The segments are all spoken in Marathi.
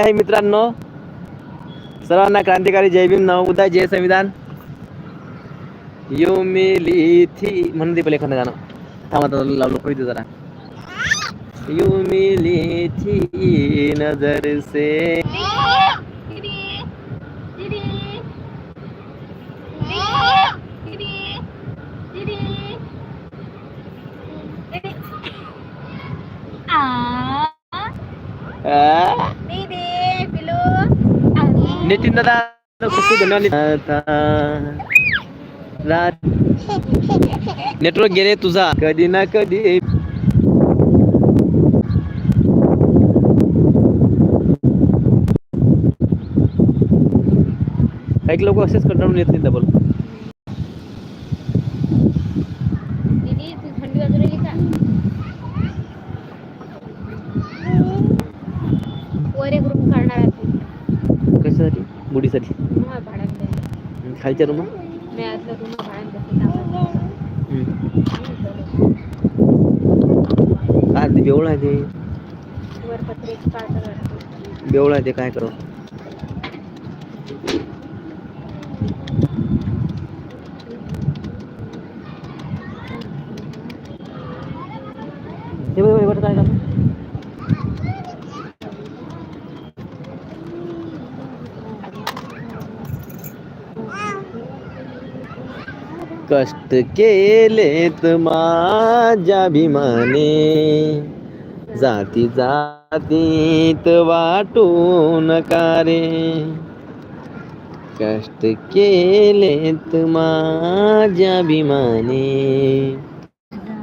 आहे मित्रांनो सर्वांना क्रांतिकारी जय भीम नव उदय जय संविधान यू मिली थी म्हणून दे पहिले एखादं गाणं थांबा आता लावलो पाहिजे जरा यू मिली थी नजर से आ, म्हणजे नितीन दादा नेटवर्क गेले तुझा. कधी ना कधी. काही लोक असेच कंटाळून येत नाही डबल दीदी तू थंडी वाजू राहिली का वर एक रूम काढणार आहे तू कशासाठी बुडीसाठी हा भाड्यात द्या. खालच्या रूम मी असलं रूम भाड्यात द्यायचं टाकायचं. काय ते बेवळ आहे ते वर पत्रे काढतात बेवळ आहे ते काय करू हे बघ, बघ, बघ, काय करणार? कष्ट केलेत माझ्या भीमाने जाती जातीत वाटून कारे. कष्ट केलेत माझ्या भीमाने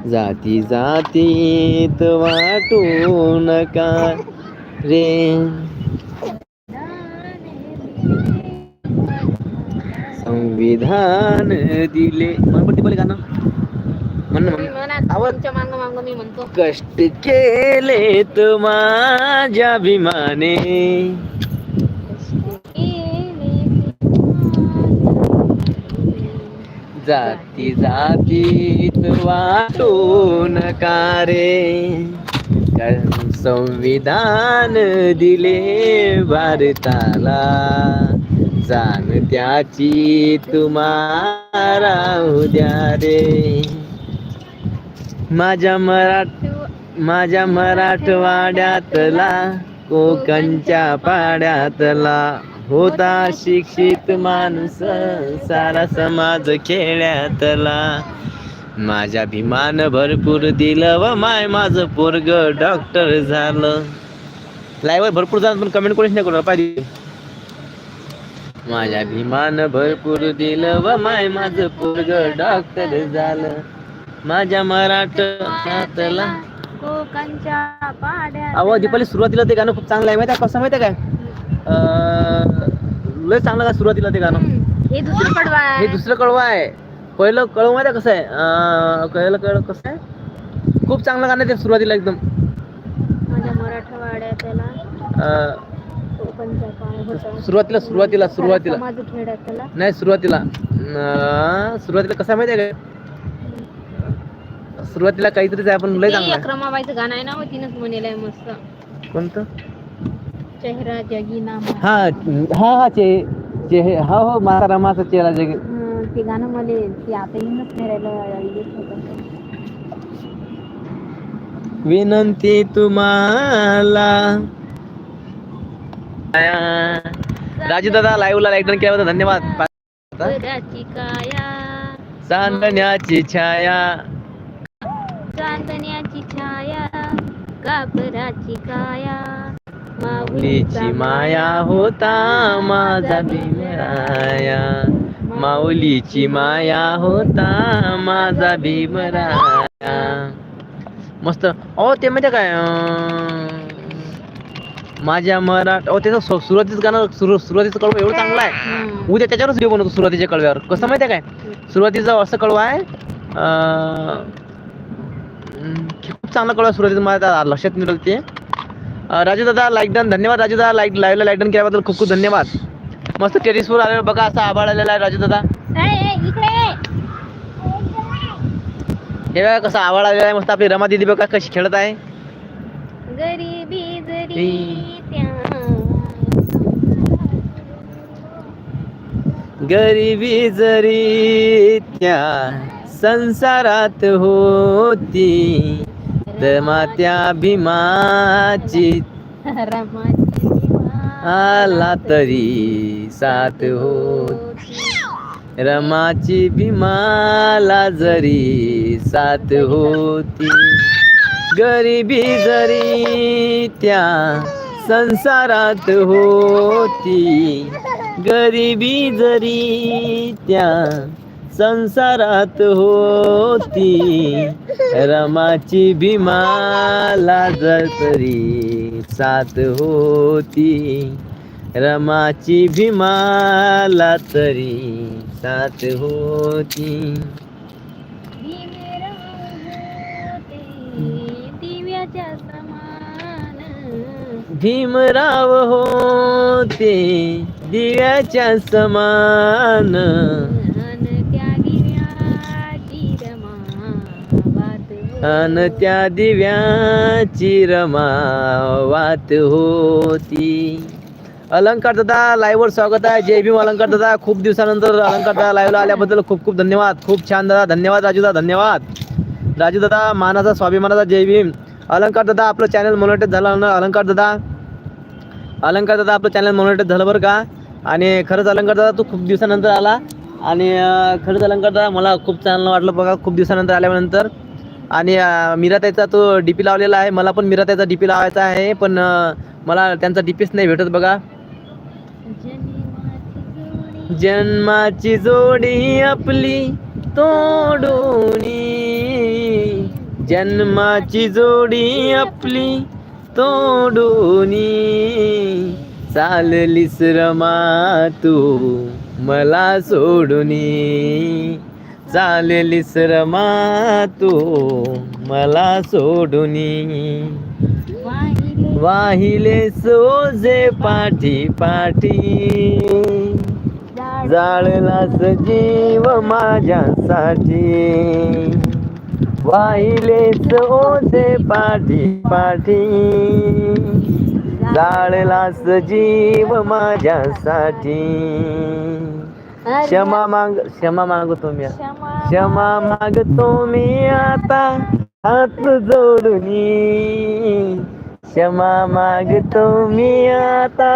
जाती जातीत वाटून रे संविधान दिले. मन पट्टी पहिले गाणं आवाज- मांग मांग मी म्हणतो. कष्ट केलेत माझ्या भीमाने जाती जातीत वाटून रे संविधान दिले भारताला जाणत्याची तुम्हाला उद्या हो रे. माझ्या मराठ माझ्या मराठवाड्यातला कोकणच्या पाड्यातला होता शिक्षित माणूस सारा समाज खेड्यातला. माझ्या भीमान भरपूर दिलं व माय माझं पोरग डॉक्टर झालं. लाईव्ह भरपूर झालं पण कमेंट कोणीच नाही करू पाहिजे. माझ्या भीमान भरपूर दिलं व माय माझं पोरग डॉक्टर झालं. माझ्या मराठवाड्यातला कोकणच्या अहो दीपाली सुरुवातीला ते गाणं खूप चांगलं आहे. माहिती आहे कसं माहिती आहे काय अं, लय चांगलं का सुरुवातीला ते गाणं? हे दुसरं कडवा हे आहे दुसरं कळवं आहे. पहिलं कळव माहिती आहे कसं आहे? अं, पहिलं कळव कसं आहे? खूप चांगलं गाणं आहे ते सुरुवातीला एकदम. माझ्या मराठवाड्यातला. अं, होता सुरुवातीला सुरुवातीला सुरुवातीला. नाही सुरुवातीला. सुरुवातीला कसं माहिती आहे सुरुवातीला काहीतरीच आहे पण लय चांगलं ते आहे. रमाबाईचं गाणं आहे ना हो, तिनंच म्हणेल आहे मस्त. कोणतं? चेहरा जगी नाम हा हा हा चे चे हा हो माता रामाचा चेहरा जग हं, ते गाणं मला ते आता येऊनच नाही राहिलं. विनंती तुम्हाला राजू दादा लाईव्ह ला लाईक केल्याबद्दल धन्यवाद. चांदण्याची छाया. चांदण्याची छाया कापराची काया. माऊलीची माया होता माझा भीमराया. माऊलीची माया होता माझा भीमराया. मस्त. ओ ते माहिती काय माझ्या मराठ ओ त्याचं सु- सुरुवातीचं गाणं सुरू सुरुवातीचं कळवं एवढं चांगलं आहे. उद्या त्याच्यावरच व्हिडिओ बनवतो सुरुवातीच्या कळव्यावर. कसं माहिती आहे काय? सुरुवातीचं असं कळवं आहे अं, हम्म, खूप चांगलं कळवं सुरुवातीचं. मला आता लक्षात नाही राहिलं ते. अं, राजू दादा लाईक डन धन्यवाद राजू दादा. लाईक लाईव्हला लाईक डन केल्याबद्दल खूप खूप धन्यवाद. मस्त टेरिसवर आलेलं बघा असा आभाळ आलेला आहे राजू दादा. ए, ए, इकडे ये. हे बघा कसं आभाळ आलेला आहे. मस्त आपली रमा दिदी बघा कशी खेळत आहे. गरिबी गरिबी जरी त्या संसारात होती त्या भीमाची आला तरी साथ हो रमाची भीमाला जरी साथ होती. गरिबी जरी त्या संसारात होती गरिबी जरी त्या संसारात होती रमाची भीमाला जर तरी साथ होती रमाची भीमाला तरी साथ होती. भीमराव होते दिव्याच्या समान. अन त्या दिव्याची रमावात होती. अलंकार दादा लाईव्हवर स्वागत आहे. जय भीम अलंकार दादा. खूप दिवसानंतर अलंकार दादा लाईव्हला आल्याबद्दल खूप खूप धन्यवाद. खूप छान दादा. धन्यवाद राजू दादा धन्यवाद. राजू दादा मानाचा स्वाभिमानाचा जय भीम. अलंकार दादा आपलं चॅनल मोनिटाईज झालं अलंकार दादा अलंकार दादा आपलं चॅनल मोनिटाईज झालं बरं का? आणि खरंच अलंकार दादा तू खूप दिवसानंतर आला. आणि खरंच अलंकार दादा मला खूप चांगलं वाटलं बघा खूप दिवसानंतर आल्यानंतर. आणि अं, मीराताईचा तो डी पी लावलेला आहे. मला पण मीराताईचा डी पी लावायचा आहे पण मला त्यांचा डी पीच नाही भेटत बघा. जन्माची जोडी आपली तोडूनी जन्माची जोडी आपली तोडूनी चाललीस रमा तू मला सोडूनी. चाललीस रमा तू मला सोडूनी. वाहिले सोजे पाठी पाठी. जाळलास जीव माझ्यासाठी. वाहिलेच ओझे पाठी पाठी. जाळलास जीव माझ्यासाठी. क्षमा माग क्षमा मागतो मी क्षमा मागतो मी आता हात जोडून क्षमा मागतो मी आता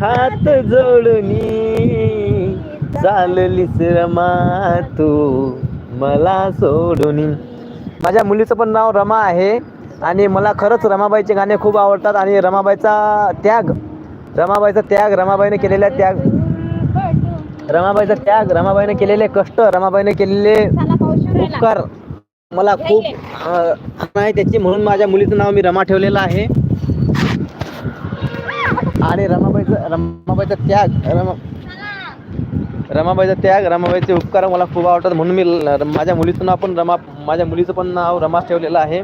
हात जोडून चाललीस रमा तू मला सोडून माझ्या मुलीचं पण नाव रमा आहे आणि मला खरंच रमाबाईचे गाणे खूप आवडतात आणि रमाबाईचा त्याग रमाबाईचा त्याग रमाबाईने केलेला त्याग रमाबाईचा त्याग रमाबाईने केलेले कष्ट रमाबाईने केलेले उपकार मला खूप नाही आहे त्याची म्हणून माझ्या मुलीचं नाव मी रमा ठेवलेलं आहे. आणि रमाबाईचं रमाबाईचा त्याग रमा रमाबाईचा त्याग रमाबाईचे उपकार मला खूप आवडतात म्हणून मी माझ्या मुलीचं नाव पण रमा माझ्या मुलीचं पण नाव रमा ठेवलेलं आहे.